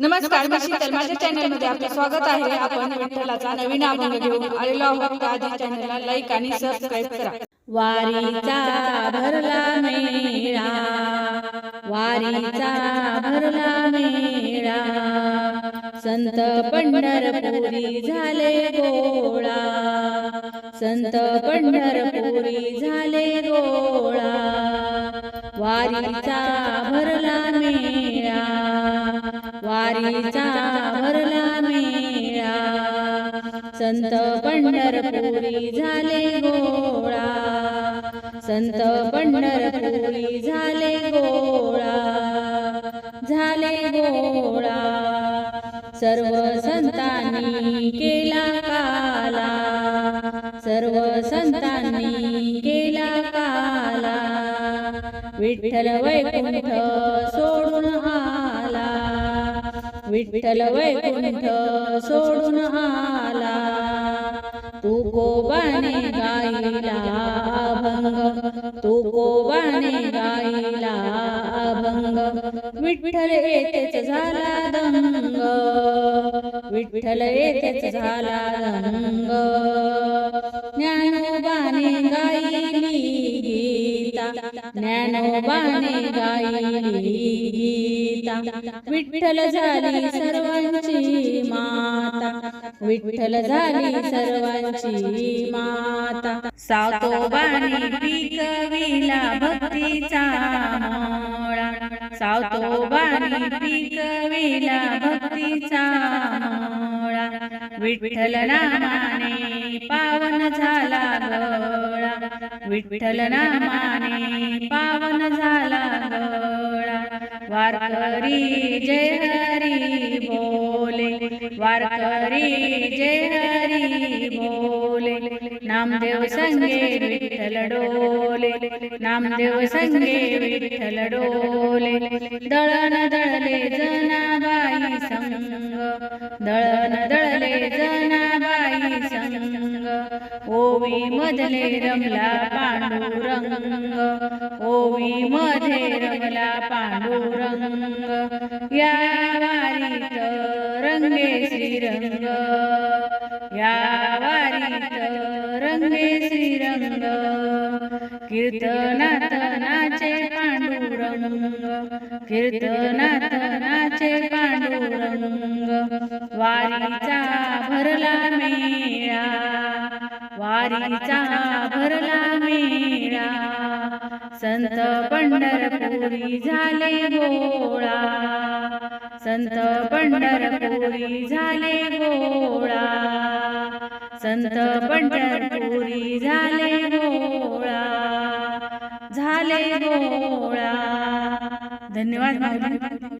नमस्कार मी माझ्या चॅनलमध्ये आपले स्वागत आहे. आपण विठ्ठलाचा नवीन अभंग घेऊन आलेलो आहोत. आधी चॅनलला लाईक आणि सबस्क्राईब करा. वारीचा भरला मेळा. वारीचा भरला मेळा. संत पंढरपुरी झाले गोळा. संत पंढरपुरी झाले गोळा. वारीचा भरला मेळा. वारीचा भरला मेळा. संत पंढरपुरी झाले गोळा. संत पंढरपुरी झाले गोळा. झाले गोळा. सर्व संतांनी केला काला. सर्व संतांनी केला काला. विठ्ठल वैकुंठ सोडून विठ्ठल वैकुंठ सोडून आला. तू कोबाने गाईला अभंग. तू कोबाने गाईला अभंग. विठ्ठल येतेच झाला दंग. विठ्ठल येतेच झाला दंग. ज्ञानोबाने ज्ञानोबाने गाईली गीता. विठ्ठल झाली सर्वांची माता. विठ्ठल झाली सर्वांची माता. सातोबाने पिकविला भक्तीचा मोळा. सावतोबाने पिकविला भक्तीचा मोळा. विठ्ठल नामाने पावन झाला विठ्ठल नामाने पावन झाला गळा वारकरी जय हरी बोले. वारकरी जय हरी बोले. नामदेव संगे विठ्ठल डोले. नामदेव संगे विठ्ठल डोले. दळण दळले जनाबाई संग. दळण दळले जना ओवी मधले रमला पांडुरंग ओवी मध्ये रमला पांडुरंग या वारीत रंगे श्रीरंग या वारीत रंगे श्रीरंग कीर्तनात नाचे पांडुरंग कीर्तनात नाचे वारीचा भरला मेळा. संत पंढरपुरी झाले गोळा. संत पंढरपुरी झाले गोळा. संत पंढरपुरी झाले गोळा. झाले गोळा. धन्यवाद